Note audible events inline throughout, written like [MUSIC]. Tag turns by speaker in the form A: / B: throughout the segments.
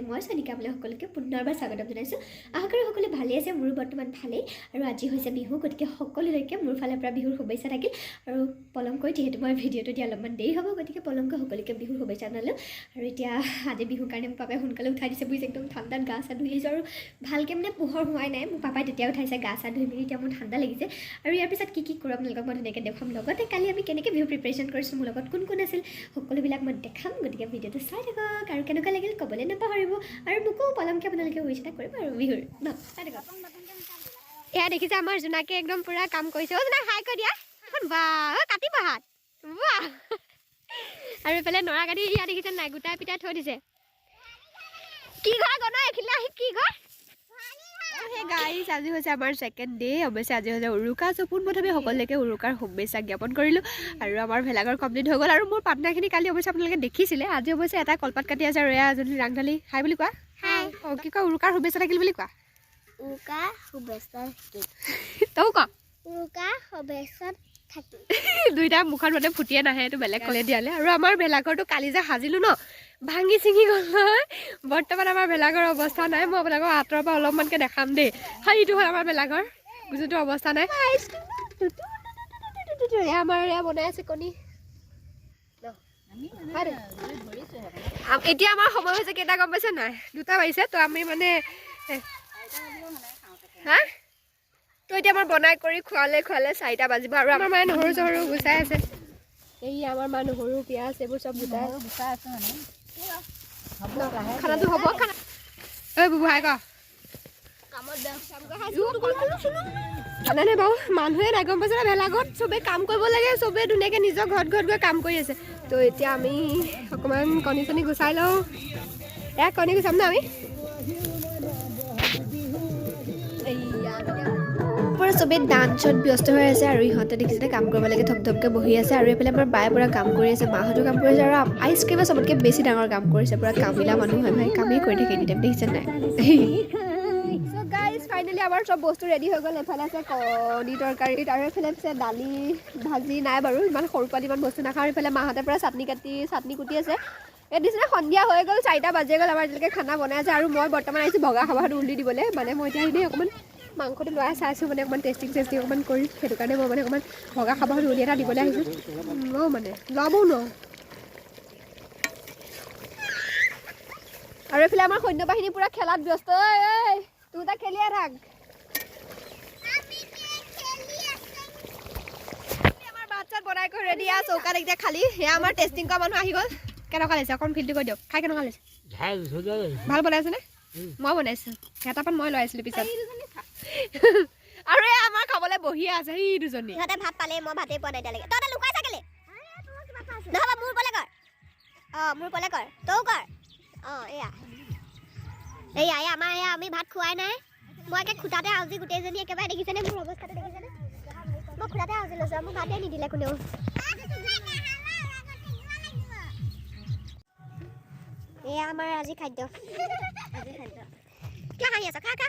A: ভিডিঅ'লৈ মই চয়নিকা বুলি সকলোকে পুনৰবাৰ স্বাগতম জনাইছোঁ। আশা কৰোঁ সকলো ভালেই আছে, মোৰো বৰ্তমান ভালেই। আৰু আজি হৈছে বিহু, গতিকে সকলোলৈকে মোৰ ফালৰ পৰা বিহুৰ শুভেচ্ছা থাকিল। আৰু পলমকৈ যিহেতু মই ভিডিঅ'টো দিয়া অলপমান দেৰি হ'ব, গতিকে পলমকৈ সকলোকে বিহুৰ শুভেচ্ছা জনালোঁ। আৰু এতিয়া আজি বিহুৰ কাৰণে মোৰ পাপাই সোনকালে উঠাই দিছে বুজিছে একদম ঠাণ্ডাত গা চা ধুই আহিছোঁ আৰু ভালকৈ মানে পোহৰ হোৱাই নাই। মোৰ পাপাই তেতিয়া উঠাইছে, গা চা ধুই মেলি এতিয়া মোৰ ঠাণ্ডা লাগিছে। আৰু ইয়াৰ পিছত কি কি কৰোঁ আপোনালোকক মই ধুনীয়াকৈ দেখুৱাম। লগতে কালি আমি কেনেকৈ বিহু প্ৰিপেৰেশ্যন কৰিছোঁ, মোৰ লগত কোন কোন আছিল, সকলোবিলাক মই দেখাম। গতিকে ভিডিঅ'টো চাই থাকক। আৰু কেনেকুৱা লাগিল ক'বলৈ নাপাহৰিব। আৰু মোকো পলমকৈ আপোনালোকে উইচ এটা কৰিব আৰু এয়া দেখিছে আমাৰ জোনাকে একদম পুৰা কাম কৰিছে। অ' জোনাক হাই কৈ দিয়া। বা কাটিব হাত। বা আৰু এইফালে নৰা কাটি ইয়া দেখিছে নাই, গোটাই পিটাই থৈ দিছে। কি ঘৰ গণ এইখিনিলে আজি হৈছে আমাৰ ছেকেণ্ড ডে অৱশ্যে আজি হৈছে উৰুকা চ' পোনপ্ৰথমে সকলোকে উৰুকাৰ শুভেচ্ছা জ্ঞাপন কৰিলোঁ আৰু আমাৰ ভেলাঘৰ কমপ্লিট হৈ গ'ল আৰু মোৰ পাৰ্টনাৰখিনি কালি অৱশ্যে আপোনালোকে দেখিছিলে আজি অৱশ্যে এটা কলপাত কাটি আছে আৰু এয়া এজনী ৰাংঢালী হাই বুলি কোৱা?
B: হাই
A: অঁ কি কয় উৰুকাৰ শুভেচ্ছা থাকিল বুলি কোৱা?
B: উৰুকা শুভেচ্ছা থাকিল। [LAUGHS]
A: তও ক।
B: উৰুকা শুভেচ্ছা [LAUGHS]
A: দুইটা মুখত মানে ফুটিয়ে নাহে এইটো বেলেগ ক'লে দিয়ালে আৰু আমাৰ ভেলাঘৰটো কালি যে সাজিলোঁ ন ভাঙি ছিঙি গ'ল নহয়। বৰ্তমান আমাৰ ভেলাঘৰ অৱস্থা নাই মই আপোনালোকক আঁতৰৰ পৰা অলপমানকৈ দেখাম দেই। হয় এইটো হ'ল আমাৰ ভেলাঘৰ। যিটো অৱস্থা নাই। আমাৰ এয়া বনাই আছে কণী। এতিয়া আমাৰ সময় হৈছে কেইটা গম পাইছে নাই? দুটা বাজিছে তো আমি মানে হা? তো এতিয়া আমাৰ বনাই কৰি খোৱালে খোৱালে চাৰিটা বাজিব আৰু আমাৰ মায়ে নহৰু চহৰু গুচাই আছে। এই আমাৰ মা নহৰু পিঁয়াজ এইবোৰ চব গোটাই খানাটো হ'ব খানা ঐ বুবু হাই ক। জানানে বাৰু? মানুহে নাই গম পাইছে ভেলাঘৰত চবেই কাম কৰিব লাগে চবেই ধুনীয়াকৈ নিজৰ ঘৰত ঘৰত গৈ কাম কৰি আছে। তো এতিয়া আমি অকণমান কণী চণী গুচাই লওঁ। এয়া কণী গুচাম ন আমি? চবেই ডান্সত ব্যস্ত হৈ আছে আৰু ইহঁতে দেখিছেনে কাম কৰিব লাগে থপ থপকৈ বহি আছে আৰু এইফালে আমাৰ বায়ে পূৰা কাম কৰি আছে, মাহঁতো কাম কৰি আছে আৰু আইচক্ৰীমে চবতকৈ বেছি ডাঙৰ কাম কৰিছে, পূৰা কামিলা মানুহ হয়, ভাই, কামেই কৰি থাকে এনি টাইম দেখিছে নাই? ফাইনেলি আমাৰ চব বস্তু ৰেডি হৈ গ'ল, এফালে আছে কণী তৰকাৰী, আৰু এইফালে আছে দালি, ভাজি, নাই বাৰু, ইমান সৰু পোৱালি ইমান বস্তু নাখাওঁ এইফালে মাহঁতে পূৰা চাটনি কাটি, চাটনি কুটি আছে। এই নিচিনা সন্ধিয়া হৈ গ'ল, চাৰিটা বাজি গ'ল, আমাৰ এতিয়ালৈকে খানা বনাই আছে, আৰু মই বৰ্তমান আহিছোঁ বগা খাবাটো উল্টি দিবলৈ মানে মই এতিয়া এনেই অকণমান মাংসটো লৰাই চাইছোঁ মানে অকণমান টেষ্টিং চেষ্টিং অকণমান কৰি সেইটো কাৰণে মই মানে অকণমান বগা খাবাটো উলি এটা দিবলৈ আহিছোঁ। ন মানে ল'বও ন আৰু এইফালে আমাৰ সৈন্য বাহিনী পূৰা খেলাত ব্যস্ত। ঐ তোৰ তাক খেলিয়ে থাক। আমাৰ ভাত চাত বনাই কৰি ৰেডি আছে চৌকাত এতিয়া খালি। সেয়া আমাৰ টেষ্টিং কৰা মানুহ আহি গ'ল। কেনেকুৱা লাগিছে? অকণ ফিল্ডটো কৰি দিয়ক। খাই কেনেকুৱা লাগিছে? ভালো বনাইছেনে মই বনাইছোঁ। হেতাপাত মই লৈ আহিছিলোঁ পিছত। আৰু এই আমাৰ খাবলৈ বহিয়ে আছে সি দুজনী।
B: সিহঁতে ভাত পালে মই ভাতেই পোৱা নাই এতিয়ালৈকে। তহঁতে লুকাই চাগিলে নহ'ব মোৰ পলে কৰ। অঁ মোৰ পলে কৰ তও কৰ। অঁ এয়া। এয়া এয়া আমাৰ এয়া আমি ভাত খোৱাই নাই। মই একে খুটাতে আউজি গোটেইজনী একেবাৰে দেখিছেনে? মোৰ অৱস্থাটো দেখিছেনে? মই খুটাতে আউজি লৈছোঁ মোক ভাতেই নিদিলে কোনেও। এয়া আমাৰ আজি খাদ্য। আজি খাদ্য। কিয় হাঁহি আছ? খা খা।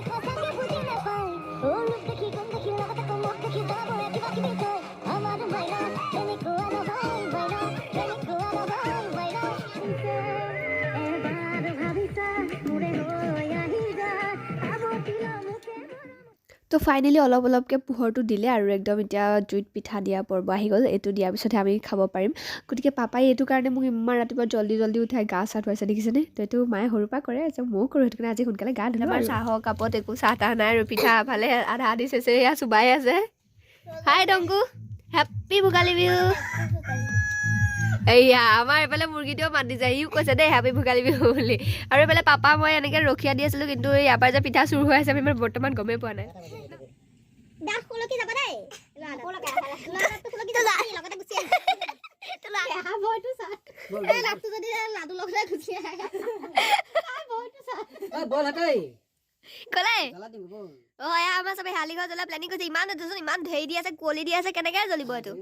A: তো ফাইনেলি অলপ অলপকৈ পোহৰটো দিলে আৰু একদম এতিয়া জুইত পিঠা দিয়া পৰ্ব আহি গ'ল এইটো দিয়াৰ পিছতহে আমি খাব পাৰিম। গতিকে পাপাই এইটো কাৰণে মোক ইমান ৰাতিপুৱা জল্দি জল্দি উঠাই গা চা ধুৱাইছে দেখিছেনে? তো এইটো মায়ে সৰুৰ পৰা কৰে আছে ময়ো কৰোঁ সেইটো কাৰণে আজি সোনকালে গা ধুলে আমাৰ চাহৰ কাপত একো চাহ তাহ নাই আৰু পিঠা এফালে আধা আধি চেচে এয়া চুবাই আছে। হাই ডংকু। হেপ্পী ভোগালী বিহু। এয়া আমাৰ এইফালে মুৰ্গীটোও মাতি যায় সিও কৈছে দেই হেপী ভোগালী বিহু বুলি। আৰু এইফালে পাপা মই এনেকৈ ৰখীয়া দি আছিলোঁ কিন্তু ইয়াৰ পৰা যে পিঠা চুৰ হৈ আছে আমি ইমান বৰ্তমান গমেই পোৱা নাই।
C: আমাৰ চবে শালি ঘৰ জ্বলা প্লেনিং কৰিছে। ইমান ইমান ধেৰি দি আছে কুঁৱলি দি আছে কেনেকৈ জ্বলিব এইটো?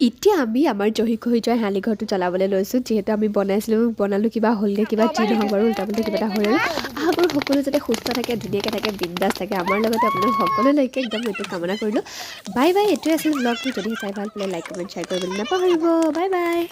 A: এতিয়া আমি আমাৰ জহি খহি যোৱা শালি ঘৰটো জ্বলাবলৈ লৈছোঁ। যিহেতু আমি বনাইছিলোঁ, বনালোঁ কিবা হ'লগৈ কিবা যি নহওক বাৰু, উল্টাপল্টা কিবা এটা হ'ল আশা কৰোঁ সকলো যাতে সুস্থ থাকে, ধুনীয়াকৈ থাকে, বিন্দাছ থাকে। আমাৰ লগতে আপোনালোক সকলোলৈকে একদম এইটো কামনা কৰিলোঁ। বাই বাই, এইটোৱে আছিল ব্লগটো যদি চাই ভালো পালে লাইক কমেণ্ট শ্বেয়াৰ কৰিবলৈ নাপাহৰিব। Bye bye.